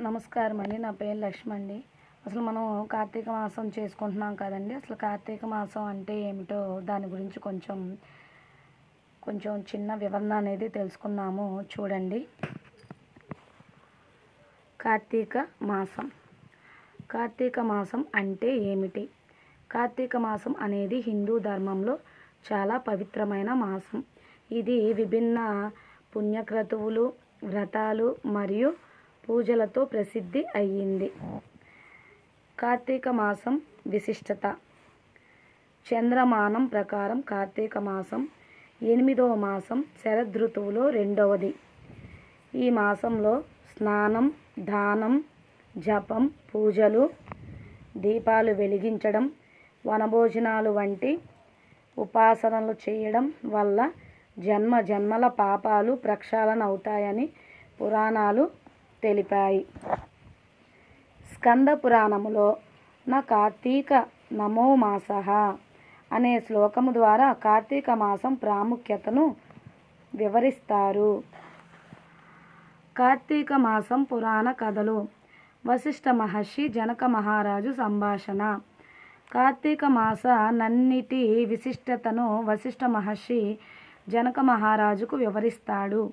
నమస్కారం అండి. నా పేరు లక్ష్మి అండి. అసలు మనం కార్తీక మాసం చేసుకుంటున్నాం కదండి. అసలు కార్తీక మాసం అంటే ఏమిటో దాని గురించి కొంచెం కొంచెం చిన్న వివరణ అనేది తెలుసుకున్నాము చూడండి. కార్తీక మాసం. కార్తీక మాసం అంటే ఏమిటి? కార్తీక మాసం అనేది హిందూ ధర్మంలో చాలా పవిత్రమైన మాసం. ఇది విభిన్న పుణ్యక్రతువులు వ్రతాలు మరియు పూజలతో ప్రసిద్ధి అయ్యింది. కార్తీక మాసం విశిష్టత. చంద్రమానం ప్రకారం కార్తీక మాసం ఎనిమిదవ మాసం శరదృతువులో రెండవది. ఈ మాసంలో స్నానం దానం జపం పూజలు దీపాలు వెలిగించడం వనభోజనాలు వంటి ఉపాసనలు చేయడం వల్ల జన్మ జన్మల పాపాలు ప్రక్షాళన అవుతాయని పురాణాలు తెలిపాయి. స్కంద పురాణములో నా కార్తీక నమో మాస అనే శ్లోకము ద్వారా కార్తీక మాసం ప్రాముఖ్యతను వివరిస్తారు. కార్తీక మాసం పురాణ కథలు వశిష్ఠ మహర్షి జనక మహారాజు సంభాషణ. కార్తీక మాస నన్నిటి విశిష్టతను వశిష్ఠ మహర్షి జనక మహారాజుకు వివరిస్తాడు.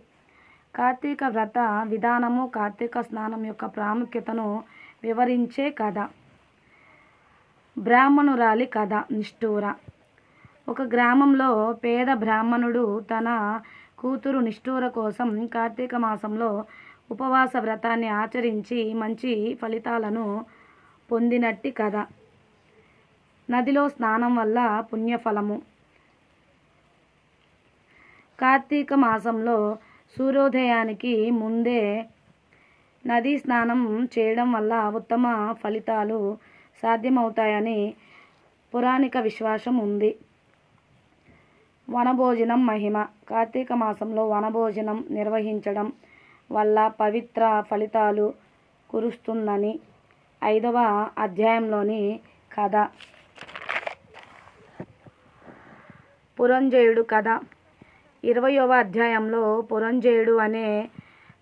కార్తీక వ్రత విధానము కార్తీక స్నానం యొక్క ప్రాముఖ్యతను వివరించే కథ. బ్రాహ్మణురాలి కథ నిష్ఠూర. ఒక గ్రామంలో పేద బ్రాహ్మణుడు తన కూతురు నిష్ఠూర కోసం కార్తీక మాసంలో ఉపవాస వ్రతాన్ని ఆచరించి మంచి ఫలితాలను పొందినట్టి కథ. నదిలో స్నానం వల్ల పుణ్యఫలము. కార్తీక మాసంలో సూర్యోదయానికి ముందే నదీ స్నానం చేయడం వల్ల ఉత్తమ ఫలితాలు సాధ్యమవుతాయని పురాణిక విశ్వాసం ఉంది. వనభోజనం మహిమ. కార్తీక మాసంలో వనభోజనం నిర్వహించడం వల్ల పవిత్ర ఫలితాలు కురుస్తుందని ఐదవ అధ్యాయంలోని కథ. పురంజయుడు కథ. ఇరవయవ అధ్యాయంలో పురంజయుడు అనే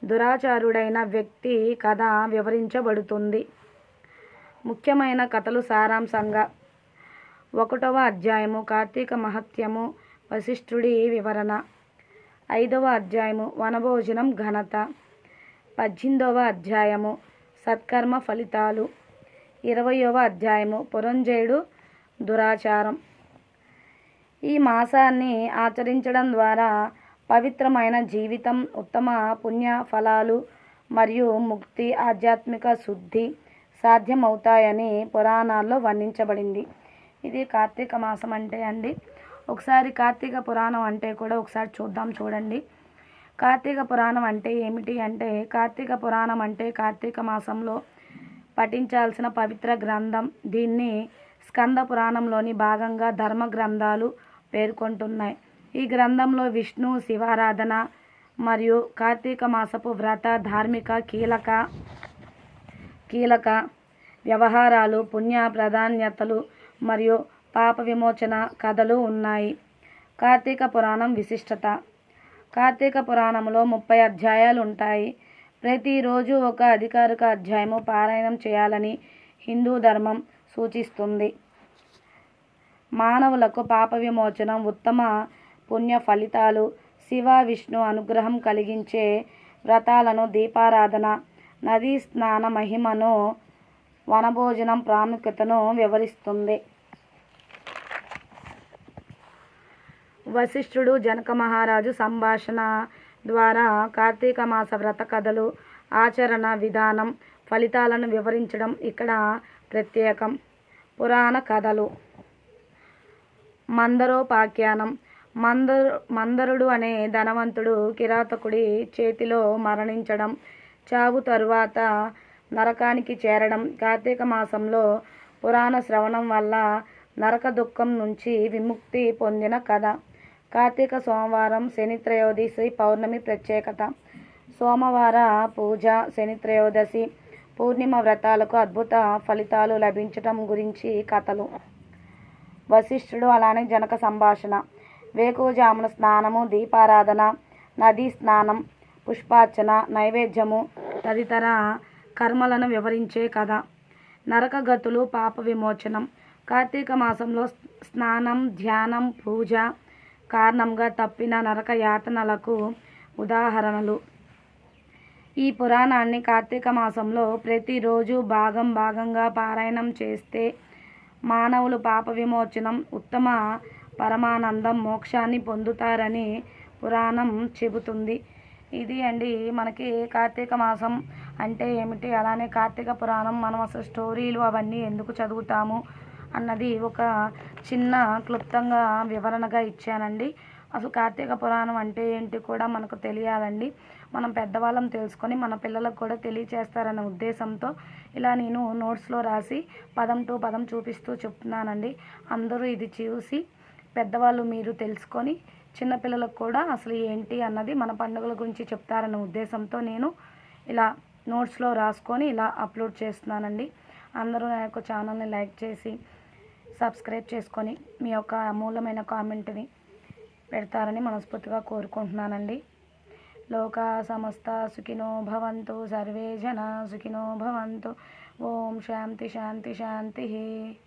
దురాచారుడైన వ్యక్తి కథ వివరించబడుతుంది. ముఖ్యమైన కథలు సారాంశంగా. ఒకటవ అధ్యాయము కార్తీక మహత్యము వశిష్ఠుడి వివరణ. ఐదవ అధ్యాయము వనభోజనం ఘనత. పద్దెనిమిదవ అధ్యాయము సత్కర్మ ఫలితాలు. ఇరవయవ అధ్యాయము పురంజయుడు దురాచారం. ఈ మాసాన్ని ఆచరించడం ద్వారా పవిత్రమైన జీవితం ఉత్తమ పుణ్య ఫలాలు మరియు ముక్తి ఆధ్యాత్మిక శుద్ధి సాధ్యమవుతాయని పురాణాల్లో వర్ణించబడింది. ఇది కార్తీక మాసం అంటే అండి. ఒకసారి కార్తీక పురాణం అంటే కూడా ఒకసారి చూద్దాం చూడండి. కార్తీక పురాణం అంటే ఏమిటి అంటే కార్తీక పురాణం అంటే కార్తీక మాసంలో పఠించాల్సిన పవిత్ర గ్రంథం. దీన్ని స్కంద పురాణంలోని భాగంగా ధర్మ గ్రంథాలు పేర్కొంటున్నాయి. ఈ గ్రంథంలో విష్ణు శివారాధన మరియు కార్తీక మాసపు వ్రత ధార్మిక కీలక కీలక వ్యవహారాలు పుణ్య ప్రాధాన్యతలు మరియు పాప విమోచన కథలు ఉన్నాయి. కార్తీక పురాణం విశిష్టత. కార్తీక పురాణంలో ముప్పై అధ్యాయాలు ఉంటాయి. ప్రతిరోజు ఒక అధికారిక అధ్యాయము పారాయణం చేయాలని హిందూ ధర్మం సూచిస్తుంది. మానవులకు పాప విమోచనం ఉత్తమ పుణ్య ఫలితాలు శివ విష్ణు అనుగ్రహం కలిగించే వ్రతాలను దీపారాధన నదీ స్నాన మహిమను వనభోజనం ప్రాముఖ్యతను వివరిస్తుంది. వశిష్ఠుడు జనక మహారాజు సంభాషణ ద్వారా కార్తీక మాస వ్రత కథలు ఆచరణ విధానం ఫలితాలను వివరించడం ఇక్కడ ప్రత్యేకం. పురాణ కథలు. మందరోపాఖ్యానం మందరు మందరుడు అనే ధనవంతుడు కిరాతకుడి చేతిలో మరణించడం చావు తరువాత నరకానికి చేరడం కార్తీక మాసంలో పురాణ శ్రవణం వల్ల నరక దుఃఖం నుంచి విముక్తి పొందిన కథ. కార్తీక సోమవారం శని త్రయోదశి పౌర్ణమి ప్రత్యేకత. సోమవార పూజ శని త్రయోదశి పూర్ణిమ వ్రతాలకు అద్భుత ఫలితాలు లభించటం గురించి కథలు. వశిష్ఠుడు అలానే జనక సంభాషణ వేకువజామున స్నానము దీపారాధన నదీ స్నానం పుష్పార్చన నైవేద్యము తదితర కర్మలను వివరించే కథ. నరకగతులు పాప విమోచనం. కార్తీక మాసంలో స్నానం ధ్యానం పూజ కారణంగా తప్పిన నరక యాతనలకు ఉదాహరణలు. ఈ పురాణాన్ని కార్తీక మాసంలో ప్రతిరోజు భాగం భాగంగా పారాయణం చేస్తే మానవులు పాప విమోచనం ఉత్తమ పరమానందం మోక్షాన్ని పొందుతారని పురాణం చెబుతుంది. ఇది అండి మనకి కార్తీక మాసం అంటే ఏమిటి? అలానే కార్తీక పురాణం మనం అసలు స్టోరీలు అవన్నీ ఎందుకు చదువుతాము అన్నది ఒక చిన్న క్లుప్తంగా వివరణగా ఇచ్చానండి. అసలు కార్తీక పురాణం అంటే ఏంటి కూడా మనకు తెలియాలండి. మనం పెద్దవాళ్ళం తెలుసుకొని మన పిల్లలకు కూడా తెలియచేస్తారనే ఉద్దేశంతో ఇలా నేను నోట్స్లో రాసి పదం టు పదం చూపిస్తూ చెప్తున్నానండి. అందరూ ఇది చూసి పెద్దవాళ్ళు మీరు తెలుసుకొని చిన్నపిల్లలకు కూడా అసలు ఏంటి అన్నది మన పండుగల గురించి చెప్తారన్న ఉద్దేశంతో నేను ఇలా నోట్స్లో రాసుకొని ఇలా అప్లోడ్ చేస్తున్నానండి. అందరూ నా యొక్క ఛానల్ని లైక్ చేసి సబ్స్క్రైబ్ చేసుకొని మీ యొక్క అమూల్యమైన కామెంట్ని పెడతారని మనస్ఫూర్తిగా కోరుకుంటున్నానండి. लोकाः समस्ता सुखिनो भवन्तु सर्वे जनाः सुखिनो भवन्तु। ॐ शान्ति शान्ति शान्तिः।